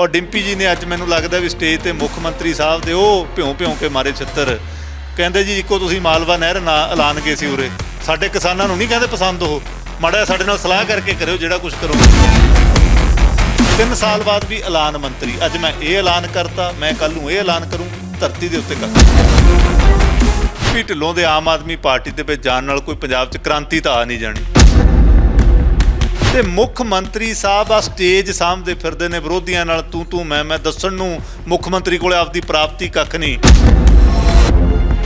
ਔਰ ਡਿੰਪੀ ਜੀ ਨੇ ਅੱਜ ਮੈਨੂੰ ਲੱਗਦਾ ਵੀ ਸਟੇਜ ਤੇ ਮੁੱਖ ਮੰਤਰੀ ਸਾਹਿਬ ਦੇ ਉਹ ਭਿਉਂ ਭਿਉਂ ਕੇ ਮਾਰੇ ਛਿੱਤਰ। ਕਹਿੰਦੇ ਜੀ, ਇੱਕੋ ਤੁਸੀਂ ਮਾਲਵਾ ਨਹਿਰ ਨਾ ਐਲਾਨ ਗਏ ਸੀ ਉਰੇ। ਸਾਡੇ ਕਿਸਾਨਾਂ ਨੂੰ ਨਹੀਂ ਕਹਿੰਦੇ ਪਸੰਦ ਉਹ। ਮਾੜਾ ਜਿਹਾ ਸਾਡੇ ਨਾਲ ਸਲਾਹ ਕਰਕੇ ਕਰਿਓ, ਜਿਹੜਾ ਕੁਝ ਕਰੋਗੇ ਤਿੰਨ ਸਾਲ ਬਾਅਦ ਵੀ ਐਲਾਨ ਮੰਤਰੀ। ਅੱਜ ਮੈਂ ਇਹ ਐਲਾਨ ਕਰਤਾ, ਮੈਂ ਕੱਲ ਨੂੰ ਇਹ ਐਲਾਨ ਕਰੂੰ, ਧਰਤੀ ਦੇ ਉੱਤੇ ਕਰ। ਵੀ ਢਿੱਲੋਂ ਦੇ ਆਮ ਆਦਮੀ ਪਾਰਟੀ ਦੇ ਵਿੱਚ ਜਾਣ ਨਾਲ ਕੋਈ ਪੰਜਾਬ 'ਚ ਕ੍ਰਾਂਤੀ ਤਾਂ ਆ ਨਹੀਂ ਜਾਣੀ। ਤੇ ਮੁੱਖ ਮੰਤਰੀ ਸਾਹਿਬ ਆ, ਸਟੇਜ ਸਾਹਮਣੇ ਫਿਰਦੇ ਨੇ ਵਿਰੋਧੀਆਂ ਨਾਲ, ਤੂੰ ਤੂੰ, ਮੈਂ ਮੈਂ ਦੱਸਣ ਨੂੰ ਮੁੱਖ ਮੰਤਰੀ ਕੋਲੇ ਆਪਦੀ ਪ੍ਰਾਪਤੀ ਕੱਖ ਨਹੀਂ।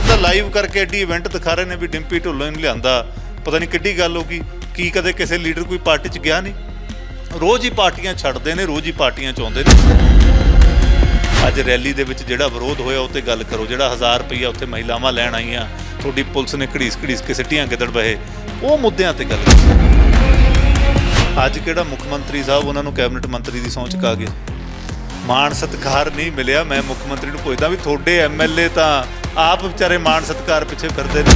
ਤਾਂ ਲਾਈਵ ਕਰਕੇ ਐਡੀ ਇਵੈਂਟ ਦਿਖਾ ਰਹੇ ਨੇ ਵੀ ਡਿੰਪੀ ਢਿੱਲੋਂ ਨੂੰ ਲਿਆਂਦਾ। ਪਤਾ ਨਹੀਂ ਕਿੱਡੀ ਗੱਲ ਹੋ ਗਈ, ਕੀ ਕਦੇ ਕਿਸੇ ਲੀਡਰ ਕੋਈ ਪਾਰਟੀ 'ਚ ਗਿਆ ਨਹੀਂ। ਰੋਜ਼ ਹੀ ਪਾਰਟੀਆਂ ਛੱਡਦੇ ਨੇ, ਰੋਜ਼ ਹੀ ਪਾਰਟੀਆਂ 'ਚ ਆਉਂਦੇ ਨੇ। ਅੱਜ ਰੈਲੀ ਦੇ ਵਿੱਚ ਜਿਹੜਾ ਵਿਰੋਧ ਹੋਇਆ, ਉਹ ਤੇ ਗੱਲ ਕਰੋ, ਜਿਹੜਾ 1000 ਰੁਪਈਆ ਉੱਥੇ ਮਹਿਲਾਵਾਂ ਲੈਣ ਆਈਆਂ, ਤੁਹਾਡੀ ਪੁਲਿਸ ਨੇ ਘੜੀਸ ਘੜੀਸ ਕੇ ਸਿੱਟੀਆਂ ਗਿੱਦੜ ਬਹੇ, ਉਹ ਮੁੱਦਿਆਂ ਤੇ ਗੱਲ ਕਰੋ। ਅੱਜ ਕਿਹੜਾ ਮੁੱਖ ਮੰਤਰੀ ਸਾਹਿਬ ਉਹਨਾਂ ਨੂੰ ਕੈਬਨਿਟ ਮੰਤਰੀ ਦੀ ਸਹੁੰ ਚੁਕਾ ਗਏ ਮਾਣ ਸਤਿਕਾਰ ਨਹੀਂ ਮਿਲਿਆ, ਮੈਂ ਮੁੱਖ ਮੰਤਰੀ ਨੂੰ ਪੁੱਛਦਾ ਵੀ ਤੁਹਾਡੇ ਐਮਐਲਏ ਤਾਂ ਆਪ ਵਿਚਾਰੇ ਮਾਣ ਸਤਿਕਾਰ ਪਿੱਛੇ ਫਿਰਦੇ ਨੇ।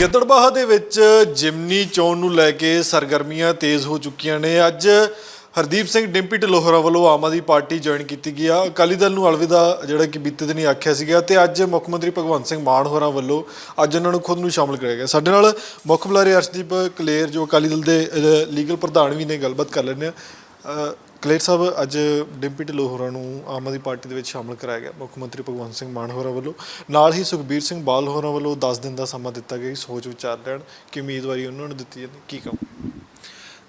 ਗਿੱਦੜਬਾਹਾ ਦੇ ਵਿੱਚ ਜਿਮਨੀ ਚੋਣ ਨੂੰ ਲੈ ਕੇ ਸਰਗਰਮੀਆਂ ਤੇਜ਼ ਹੋ ਚੁੱਕੀਆਂ ਨੇ। ਅੱਜ ਹਰਦੀਪ ਸਿੰਘ ਡਿੰਪੀ ਢਲੋਹਰਾ ਵੱਲੋਂ ਆਮ ਆਦਮੀ ਪਾਰਟੀ ਜੁਆਇਨ ਕੀਤੀ ਗਈ ਆ। ਅਕਾਲੀ ਦਲ ਨੂੰ ਅਲਵਿਦਾ ਜਿਹੜਾ ਕਿ ਬੀਤੇ ਦਿਨੀ ਆਖਿਆ ਸੀਗਾ ਤੇ ਅੱਜ ਮੁੱਖ ਮੰਤਰੀ ਭਗਵੰਤ ਸਿੰਘ ਮਾਨ ਹੋਰਾਂ ਵੱਲੋਂ ਅੱਜ ਉਹਨਾਂ ਨੂੰ ਖੁਦ ਨੂੰ ਸ਼ਾਮਲ ਕਰਿਆ ਗਿਆ। ਸਾਡੇ ਨਾਲ ਮੁੱਖ ਬੁਲਾਰੇ ਅਰਸ਼ਦੀਪ ਕਲੇਰ ਜੋ ਅਕਾਲੀ ਦਲ ਦੇ ਲੀਗਲ ਪ੍ਰਧਾਨ ਵੀ ਨੇ, ਗੱਲਬਾਤ ਕਰ ਲੈਂਦੇ ਆ ਕਲੇਰ ਸਾਹਿਬ, ਅੱਜ ਡਿੰਪੀ ਢਿੱਲੋਂ ਨੂੰ ਆਮ ਆਦਮੀ ਪਾਰਟੀ ਦੇ ਵਿੱਚ ਸ਼ਾਮਲ ਕਰਾਇਆ ਗਿਆ ਮੁੱਖ ਮੰਤਰੀ ਭਗਵੰਤ ਸਿੰਘ ਮਾਨ ਹੋਰਾਂ ਵੱਲੋਂ। ਨਾਲ ਹੀ ਸੁਖਬੀਰ ਸਿੰਘ ਬਾਲ ਹੋਰਾਂ ਵੱਲੋਂ 10 ਦਿਨ ਦਾ ਸਮਾਂ ਦਿੱਤਾ ਗਿਆ ਸੋਚ ਵਿਚਾਰ ਲੈਣ, ਕਿ ਉਮੀਦਵਾਰੀ ਉਹਨਾਂ ਨੂੰ ਦਿੱਤੀ ਜਾਂਦੀ, ਕੀ ਕਹੋ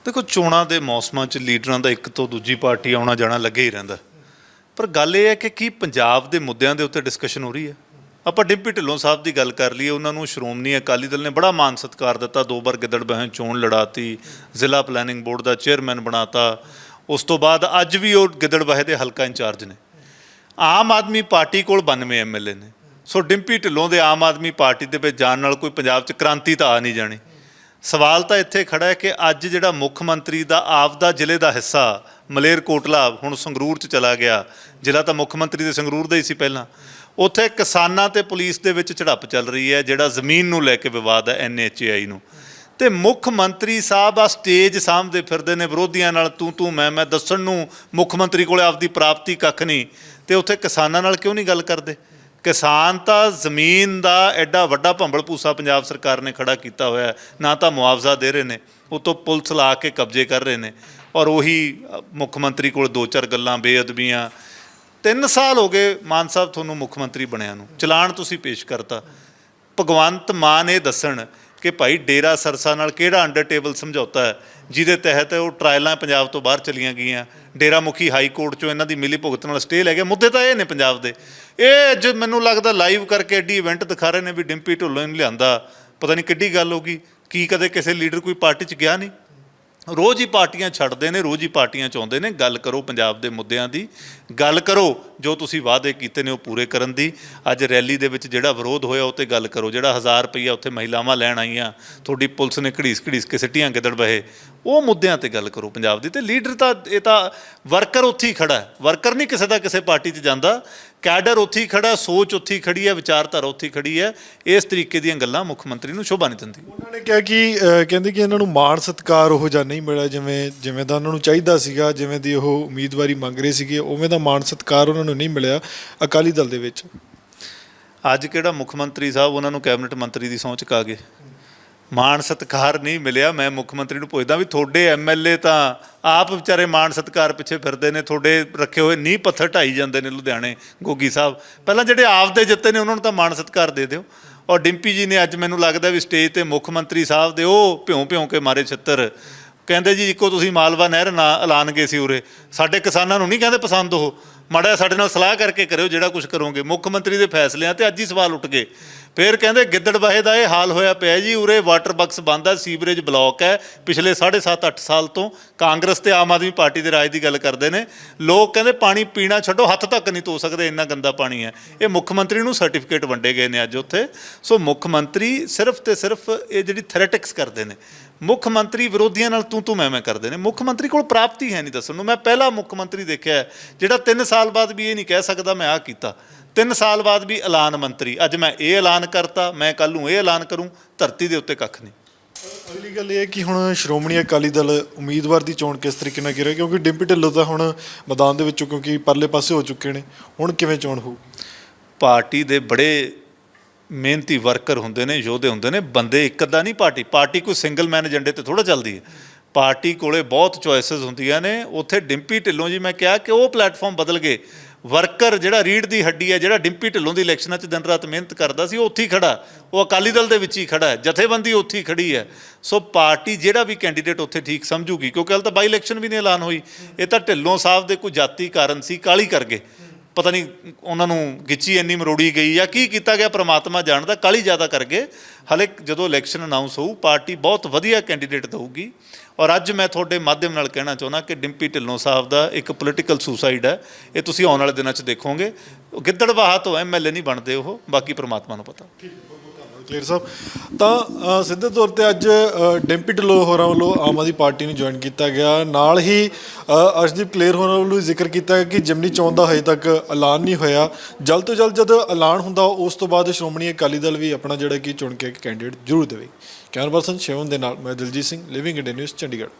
ਦੇਖੋ, ਚੋਣਾਂ ਦੇ ਮੌਸਮਾਂ 'ਚ ਲੀਡਰਾਂ ਦਾ ਇੱਕ ਤੋਂ ਦੂਜੀ ਪਾਰਟੀ ਆਉਣਾ ਜਾਣਾ ਲੱਗੇ ਹੀ ਰਹਿੰਦਾ। ਪਰ ਗੱਲ ਇਹ ਹੈ ਕਿ ਕੀ ਪੰਜਾਬ ਦੇ ਮੁੱਦਿਆਂ ਦੇ ਉੱਤੇ ਡਿਸਕਸ਼ਨ ਹੋ ਰਹੀ ਹੈ? ਆਪਾਂ ਡਿੰਪੀ ਢਿੱਲੋਂ ਸਾਹਿਬ ਦੀ ਗੱਲ ਕਰ ਲਈਏ, ਉਹਨਾਂ ਨੂੰ ਸ਼੍ਰੋਮਣੀ ਅਕਾਲੀ ਦਲ ਨੇ ਬੜਾ ਮਾਨ ਸਤਿਕਾਰ ਦਿੱਤਾ। ਦੋ ਵਾਰ ਗਿੱਦੜ ਬਹਿ ਚੋਣ ਲੜਾਤੀ, ਜ਼ਿਲ੍ਹਾ ਪਲੈਨਿੰਗ ਬੋਰਡ ਦਾ ਚੇਅਰਮੈਨ ਬਣਾਤਾ। ਉਸ ਤੋਂ ਬਾਅਦ ਅੱਜ ਵੀ ਉਹ ਗਿੱਦੜ ਬਹਿ ਦੇ ਹਲਕਾ ਇੰਚਾਰਜ ਨੇ। ਆਮ ਆਦਮੀ ਪਾਰਟੀ ਕੋਲ 92 ਐਮਐਲਏ ਨੇ। ਸੋ ਡਿੰਪੀ ਢਿੱਲੋਂ ਦੇ ਆਮ ਆਦਮੀ ਪਾਰਟੀ ਦੇ ਵਿੱਚ ਜਾਣ ਨਾਲ ਕੋਈ ਪੰਜਾਬ 'ਚ ਕ੍ਰਾਂਤੀ ਤਾਂ ਆ ਨਹੀਂ ਜਾਣੀ। ਸਵਾਲ ਤਾਂ ਇੱਥੇ ਖੜਾ ਹੈ ਕਿ ਅੱਜ ਜਿਹੜਾ ਮੁੱਖ ਮੰਤਰੀ ਦਾ ਆਪਦਾ ਜ਼ਿਲ੍ਹੇ ਦਾ ਹਿੱਸਾ ਮਲੇਰਕੋਟਲਾ ਹੁਣ ਸੰਗਰੂਰ 'ਚ ਚਲਾ ਗਿਆ। ਜ਼ਿਲ੍ਹਾ ਤਾਂ ਮੁੱਖ ਮੰਤਰੀ ਦੇ ਸੰਗਰੂਰ ਦਾ ਹੀ ਸੀ ਪਹਿਲਾਂ। ਉੱਥੇ ਕਿਸਾਨਾਂ ਤੇ ਪੁਲਿਸ ਦੇ ਵਿੱਚ ਝੜਪ ਚੱਲ ਰਹੀ ਹੈ, ਜਿਹੜਾ ਜ਼ਮੀਨ ਨੂੰ ਲੈ ਕੇ ਵਿਵਾਦ ਹੈ ਐਨਐਚਏਆਈ ਨੂੰ। ਤੇ ਮੁੱਖ ਮੰਤਰੀ ਸਾਹਿਬ ਆ ਸਟੇਜ ਸਾਹਮਣੇ ਫਿਰਦੇ ਨੇ ਵਿਰੋਧੀਆਂ ਨਾਲ, ਤੂੰ ਤੂੰ ਮੈਂ ਮੈਂ ਦੱਸਣ ਨੂੰ ਮੁੱਖ ਮੰਤਰੀ ਕੋਲੇ ਆਪਦੀ ਪ੍ਰਾਪਤੀ ਕੱਖ ਨਹੀਂ। ਤੇ ਉੱਥੇ ਕਿਸਾਨਾਂ ਨਾਲ ਕਿਉਂ ਨਹੀਂ ਗੱਲ ਕਰਦੇ? ਕਿਸਾਨ ਤਾਂ ਜ਼ਮੀਨ ਦਾ ਐਡਾ ਵੱਡਾ ਭੰਬਲ ਪੂਸਾ ਪੰਜਾਬ ਸਰਕਾਰ ਨੇ ਖੜਾ ਕੀਤਾ ਹੋਇਆ ਨਾ ਤਾਂ ਮੁਆਵਜ਼ਾ ਦੇ ਰਹੇ ਨੇ, ਉਤੋਂ ਪੁਲਿਸ ਲਾ ਕੇ ਕਬਜ਼ੇ ਕਰ ਰਹੇ ਨੇ। ਔਰ ਉਹੀ ਮੁੱਖ ਮੰਤਰੀ ਕੋਲ ਦੋ ਚਾਰ ਗੱਲਾਂ ਬੇਅਦਬੀਆਂ। ਤਿੰਨ ਸਾਲ ਹੋ ਗਏ ਮਾਨ ਸਾਹਿਬ ਤੁਹਾਨੂੰ ਮੁੱਖ ਮੰਤਰੀ ਬਣਿਆ ਨੂੰ। ਚਲਾਨ ਤੁਸੀਂ ਪੇਸ਼ ਕਰਤਾ। ਭਗਵੰਤ ਮਾਨ ਇਹ ਦੱਸਣ ਕਿ ਭਾਈ ਡੇਰਾ ਸਰਸਾ ਨਾਲ ਕਿਹੜਾ ਅੰਡਰ ਟੇਬਲ ਸਮਝੌਤਾ ਹੈ? ਜਿਹਦੇ ਤਹਿਤ ਉਹ ਟ੍ਰਾਇਲਾਂ ਪੰਜਾਬ ਤੋਂ ਬਾਹਰ ਚਲੀਆਂ ਗਈਆਂ। ਡੇਰਾ ਮੁਖੀ ਹਾਈ ਕੋਰਟ ਚੋਂ ਇਹਨਾਂ ਦੀ ਮਿਲੀ ਭੁਗਤ ਨਾਲ ਸਟੇ ਲੈ ਗਿਆ ਮੁੱਦੇ ਤਾਂ ਇਹ ਨੇ ਪੰਜਾਬ ਦੇ। ਇਹ ਅੱਜ ਮੈਨੂੰ ਲੱਗਦਾ ਲਾਈਵ ਕਰਕੇ ਐਡੀ ਇਵੈਂਟ ਦਿਖਾ ਰਹੇ ਨੇ ਵੀ ਡਿੰਪੀ ਢਿੱਲੋਂ ਨੂੰ ਲਿਆਂਦਾ। ਪਤਾ ਨਹੀਂ ਕਿੱਡੀ ਗੱਲ ਹੋ ਗਈ। ਕੀ ਕਦੇ ਕਿਸੇ ਲੀਡਰ ਕੋਈ ਪਾਰਟੀ 'ਚ ਗਿਆ ਨਹੀਂ ਰੋਜ਼ ਹੀ ਪਾਰਟੀਆਂ ਛੱਡਦੇ ਨੇ, ਰੋਜ਼ ਹੀ ਪਾਰਟੀਆਂ ਚ ਆਉਂਦੇ ਨੇ। ਗੱਲ ਕਰੋ ਪੰਜਾਬ ਦੇ ਮੁੱਦਿਆਂ ਦੀ। ਗੱਲ ਕਰੋ ਜੋ ਤੁਸੀਂ ਵਾਅਦੇ ਕੀਤੇ ਨੇ ਉਹ ਪੂਰੇ ਕਰਨ ਦੀ। ਅੱਜ ਰੈਲੀ ਦੇ ਵਿੱਚ ਜਿਹੜਾ ਵਿਰੋਧ ਹੋਇਆ ਉਹ ਤੇ ਗੱਲ ਕਰੋ। ਜਿਹੜਾ 1000 ਰੁਪਈਆ ਉੱਥੇ ਮਹਿਲਾਵਾਂ ਲੈਣ ਆਈਆਂ, ਤੁਹਾਡੀ ਪੁਲਿਸ ਨੇ ਘੜੀਸ ਘੜੀਸ ਕੇ ਸਿੱਟੀਆਂ ਗਿੱਦੜ ਬਹੇ, ਉਹ ਮੁੱਦਿਆਂ ਤੇ ਗੱਲ ਕਰੋ ਪੰਜਾਬ ਦੀ। ਤੇ ਲੀਡਰ ਤਾਂ, ਇਹ ਤਾਂ ਵਰਕਰ ਉੱਥੇ ਹੀ ਖੜਾ ਹੈ। ਵਰਕਰ ਨਹੀਂ ਕਿਸੇ ਦਾ ਕਿਸੇ ਪਾਰਟੀ 'ਚ ਜਾਂਦਾ। ਕੈਡਰ ਉੱਥੇ ਖੜਾ ਸੋਚ ਉੱਥੇ ਖੜੀ ਹੈ ਵਿਚਾਰਧਾਰਾ ਉੱਥੇ ਖੜੀ ਹੈ। ਇਸ ਤਰੀਕੇ ਦੀਆਂ ਗੱਲਾਂ ਮੁੱਖ ਮੰਤਰੀ ਨੂੰ ਸ਼ੋਭਾ ਨਹੀਂ ਦਿੰਦੀ। ਉਹਨਾਂ ਨੇ ਕਿਹਾ ਕਿ ਕਹਿੰਦੇ ਕਿ ਇਹਨਾਂ ਨੂੰ ਮਾਣ ਸਤਿਕਾਰ ਉਹ ਜਾਂ ਨਹੀਂ ਮਿਲਿਆ ਜਿਵੇਂ ਜਿਵੇਂ ਦਾ ਉਹਨਾਂ ਨੂੰ ਚਾਹੀਦਾ ਸੀਗਾ ਜਿਵੇਂ ਦੀ ਉਹ ਉਮੀਦਵਾਰੀ ਮੰਗ ਰਹੇ ਸੀਗੇ ਉਵੇਂ ਦਾ ਮਾਣ ਸਤਿਕਾਰ ਉਹਨਾਂ ਨੂੰ ਨਹੀਂ ਮਿਲਿਆ ਅਕਾਲੀ ਦਲ ਦੇ ਵਿੱਚ। ਅੱਜ ਕਿਹੜਾ ਮੁੱਖ ਮੰਤਰੀ ਸਾਹਿਬ ਉਹਨਾਂ ਨੂੰ ਕੈਬਨਿਟ ਮੰਤਰੀ ਦੀ ਸਹੁੰ ਚੁਕਾ ਗਏ? ਮਾਣ ਸਤਿਕਾਰ ਨਹੀਂ ਮਿਲਿਆ, ਮੈਂ ਮੁੱਖ ਮੰਤਰੀ ਨੂੰ ਪੁੱਛਦਾ ਵੀ ਤੁਹਾਡੇ ਐਮਐਲਏ ਤਾਂ ਆਪ ਵਿਚਾਰੇ ਮਾਣ ਸਤਿਕਾਰ ਪਿੱਛੇ ਫਿਰਦੇ ਨੇ, ਤੁਹਾਡੇ ਰੱਖੇ ਹੋਏ ਨੀਂਹ ਪੱਥਰ ਢਾਈ ਜਾਂਦੇ ਨੇ ਲੁਧਿਆਣੇ, ਗੋਗੀ ਸਾਹਿਬ। ਪਹਿਲਾਂ ਜਿਹੜੇ ਆਪ ਦੇ ਜਿੱਤੇ ਨੇ, ਉਹਨਾਂ ਨੂੰ ਤਾਂ ਮਾਣ ਸਤਿਕਾਰ ਦੇ ਦਿਓ। ਔਰ ਡਿੰਪੀ ਜੀ ਨੇ ਅੱਜ ਮੈਨੂੰ ਲੱਗਦਾ ਵੀ ਸਟੇਜ ਤੇ ਮੁੱਖ ਮੰਤਰੀ ਸਾਹਿਬ ਦੇ ਉਹ ਭਿਉਂ ਭਿਉਂ ਕੇ ਮਾਰੇ ਛਿੱਤਰ। ਕਹਿੰਦੇ ਜੀ, ਇੱਕੋ ਤੁਸੀਂ ਮਾਲਵਾ ਨਹਿਰ ਨਾ ਐਲਾਨ ਗਏ ਸੀ ਉਰੇ। ਸਾਡੇ ਕਿਸਾਨਾਂ ਨੂੰ ਨਹੀਂ ਕਹਿੰਦੇ ਪਸੰਦ ਉਹ। ਮਾੜਾ ਸਾਡੇ ਨਾਲ ਸਲਾਹ ਕਰਕੇ ਕਰਿਓ ਜਿਹੜਾ ਕੁਝ ਕਰੋਗੇ। ਮੁੱਖ ਮੰਤਰੀ ਦੇ ਫੈਸਲਿਆਂ ਤੇ ਅੱਜ ਹੀ ਸਵਾਲ ਉੱਠ ਗਏ। ਫਿਰ ਕਹਿੰਦੇ ਗਿੱਦੜਬਾਹੇ ਦਾ ਇਹ ਹਾਲ ਹੋਇਆ ਪਿਆ ਜੀ, ਉਰੇ ਵਾਟਰ ਬਕਸ ਬੰਦ ਹੈ ਸੀਵਰੇਜ ਬਲੌਕ ਹੈ। ਪਿਛਲੇ 7.5 8 ਸਾਲ ਤੋਂ ਕਾਂਗਰਸ ਤੇ ਆਮ ਆਦਮੀ ਪਾਰਟੀ ਦੇ ਰਾਜ ਦੀ ਗੱਲ ਕਰਦੇ ਨੇ। ਲੋਕ ਕਹਿੰਦੇ, ਪਾਣੀ ਪੀਣਾ ਛੱਡੋ, ਹੱਥ ਤੱਕ ਨਹੀਂ ਧੋ ਸਕਦੇ, ਇੰਨਾ ਗੰਦਾ ਪਾਣੀ ਹੈ। ਇਹ ਮੁੱਖ ਮੰਤਰੀ ਨੂੰ ਸਰਟੀਫਿਕੇਟ ਵੰਡੇ ਗਏ ਨੇ ਅੱਜ ਉੱਥੇ। ਸੋ ਮੁੱਖ ਮੰਤਰੀ ਸਿਰਫ ਤੇ ਸਿਰਫ ਇਹ ਜਿਹੜੀ ਥੈਰੇਟਿਕਸ ਕਰਦੇ ਨੇ। ਮੁੱਖ ਮੰਤਰੀ ਵਿਰੋਧੀਆਂ ਨਾਲ ਤੂੰ ਤੂੰ ਮੈਂ ਮੈਂ ਕਰਦੇ ਨੇ। ਮੁੱਖ ਮੰਤਰੀ ਕੋਲ ਪ੍ਰਾਪਤੀ ਹੈ ਨਹੀਂ ਦੱਸਣ ਨੂੰ। ਮੈਂ ਪਹਿਲਾ ਮੁੱਖ ਮੰਤਰੀ ਦੇਖਿਆ ਜਿਹੜਾ 3 ਸਾਲ ਬਾਅਦ ਵੀ ਇਹ ਨਹੀਂ ਕਹਿ ਸਕਦਾ ਮੈਂ ਆਹ ਕੀਤਾ। 3 ਸਾਲ ਬਾਅਦ ਵੀ ਐਲਾਨ ਮੰਤਰੀ। ਅੱਜ ਮੈਂ ਇਹ ਐਲਾਨ ਕਰਤਾ ਮੈਂ ਕੱਲ ਨੂੰ ਇਹ ਐਲਾਨ ਕਰੂੰ ਧਰਤੀ ਦੇ ਉੱਤੇ ਕੱਖ ਨਹੀਂ। ਅਗਲੀ ਗੱਲ ਇਹ ਹੈ ਕਿ ਹੁਣ ਸ਼੍ਰੋਮਣੀ ਅਕਾਲੀ ਦਲ ਉਮੀਦਵਾਰ ਦੀ ਚੋਣ ਕਿਸ ਤਰੀਕੇ ਨਾਲ ਕਰ ਕਿਉਂਕਿ ਡਿੰਪੀ ਢਿੱਲੋਂ ਤਾਂ ਹੁਣ ਮੈਦਾਨ ਦੇ ਵਿੱਚੋਂ ਕਿਉਂਕਿ ਪਰਲੇ ਪਾਸੇ ਹੋ ਚੁੱਕੇ ਨੇ। ਹੁਣ ਕਿਵੇਂ ਚੋਣ ਹੋਊਗੀ ਪਾਰਟੀ ਦੇ ਬੜੇ ਮਿਹਨਤੀ ਵਰਕਰ ਹੁੰਦੇ ਨੇ ਯੋਧੇ ਹੁੰਦੇ ਨੇ। ਬੰਦੇ ਇੱਕ ਅੱਧਾ ਨਹੀਂ ਪਾਰਟੀ। ਪਾਰਟੀ ਕੋਈ ਸਿੰਗਲ ਮੈਨ ਏਜੰਡੇ ਤੇ ਥੋੜਾ ਚੱਲਦੀ ਹੈ। ਪਾਰਟੀ ਕੋਲੇ ਬਹੁਤ ਚੋਇਸਸ ਹੁੰਦੀਆਂ ਨੇ, ਉੱਥੇ ਡਿੰਪੀ ਢਿੱਲੋਂ ਜੀ ਮੈਂ ਕਿਹਾ ਕਿ ਉਹ ਪਲੇਟਫਾਰਮ ਬਦਲ ਗਏ। ਵਰਕਰ ਜਿਹੜਾ ਰੀੜ ਦੀ ਹੱਡੀ ਹੈ, ਜਿਹੜਾ ਡਿੰਪੀ ਢਿੱਲੋਂ ਦੀ ਇਲੈਕਸ਼ਨਾਂ 'ਚ ਦਿਨ ਰਾਤ ਮਿਹਨਤ ਕਰਦਾ ਸੀ, ਉਹ ਉੱਥੇ ਹੀ ਖੜਾ। ਉਹ ਅਕਾਲੀ ਦਲ ਦੇ ਵਿੱਚ ਹੀ ਖੜਾ ਹੈ, ਜਥੇਬੰਦੀ ਉੱਥੇ ਹੀ ਖੜੀ ਹੈ। ਸੋ ਪਾਰਟੀ ਜਿਹੜਾ ਵੀ ਕੈਂਡੀਡੇਟ ਉੱਥੇ ਠੀਕ ਸਮਝੂਗੀ, ਕਿਉਂਕਿ ਹਾਲ ਤਾਂ ਬਾਈ ਇਲੈਕਸ਼ਨ ਵੀ ਨਹੀਂ ਐਲਾਨ ਹੋਈ। ਇਹ ਤਾਂ ਢਿੱਲੋਂ ਸਾਹਿਬ ਦੇ ਕੋਈ ਜਾਤੀ ਕਾਰਨ ਸੀ ਕਾਲੀ ਕਰ ਗਏ। ਪਤਾ ਨਹੀਂ ਉਹਨਾਂ ਨੂੰ ਗਿੱਚੀ ਇੰਨੀ ਮਰੋੜੀ ਗਈ ਜਾਂ ਕੀ ਕੀਤਾ ਗਿਆ, ਪ੍ਰਮਾਤਮਾ ਜਾਣਦਾ ਕਾਲੀ ਜ਼ਿਆਦਾ ਕਰ ਗਏ। ਹਲੇ ਜਦੋਂ ਇਲੈਕਸ਼ਨ ਅਨਾਉਂਸ ਹੋਊ, ਪਾਰਟੀ ਬਹੁਤ ਵਧੀਆ ਕੈਂਡੀਡੇਟ ਦਊਗੀ। ਔਰ ਅੱਜ ਮੈਂ ਤੁਹਾਡੇ ਮਾਧਿਅਮ ਨਾਲ ਕਹਿਣਾ ਚਾਹੁੰਦਾ ਕਿ ਡਿੰਪੀ ਢਿੱਲੋਂ ਸਾਹਿਬ ਦਾ ਇੱਕ ਪੋਲੀਟੀਕਲ ਸੁਸਾਈਡ ਹੈ। ਇਹ ਤੁਸੀਂ ਆਉਣ ਵਾਲੇ ਦਿਨਾਂ 'ਚ ਦੇਖੋਗੇ। ਉਹ ਗਿੱਦੜਬਾਹਾ ਤੋਂ ਐਮਐਲਏ ਨਹੀਂ ਬਣਦੇ ਉਹ, ਬਾਕੀ ਪ੍ਰਮਾਤਮਾ ਨੂੰ ਪਤਾ। ਕਲੀਅਰ ਸਾਹਿਬ ਤਾਂ ਸਿੱਧੇ ਤੌਰ ਤੇ ਅੱਜ ਅ, ਡਿੰਪੀ ਢਿੱਲੋਂ ਹੋਰਾਂ ਵੱਲੋਂ ਆਮ ਆਦਮੀ ਪਾਰਟੀ ਨੂੰ ਜੁਆਇਨ ਕੀਤਾ ਗਿਆ। ਨਾਲ ਹੀ ਅਰਸ਼ਦੀਪ ਕਲੀਅਰ ਹੋਰਾਂ ਵੱਲੋਂ ਜ਼ਿਕਰ ਕੀਤਾ ਗਿਆ ਕਿ ਜਿਮਨੀ ਚੋਣ ਦਾ ਹਜੇ ਤੱਕ ਐਲਾਨ ਨਹੀਂ ਹੋਇਆ। ਜਲਦ ਤੋਂ ਜਲਦ ਜਦ ਐਲਾਨ ਹੁੰਦਾ ਉਸ ਤੋਂ ਬਾਅਦ ਸ਼੍ਰੋਮਣੀ ਅਕਾਲੀ ਦਲ ਵੀ ਆਪਣਾ ਜਿਹੜਾ ਕਿ ਚੁਣ ਕੇ ਇੱਕ ਕੈਂਡੀਡੇਟ ਜ਼ਰੂਰ ਦੇਵੇ ਕੈਮਰਾ ਪਰਸਨ ਸ਼ਿਵਮ ਦੇ ਨਾਲ ਮੈਂ Diljit Singh living India news Chandigarh.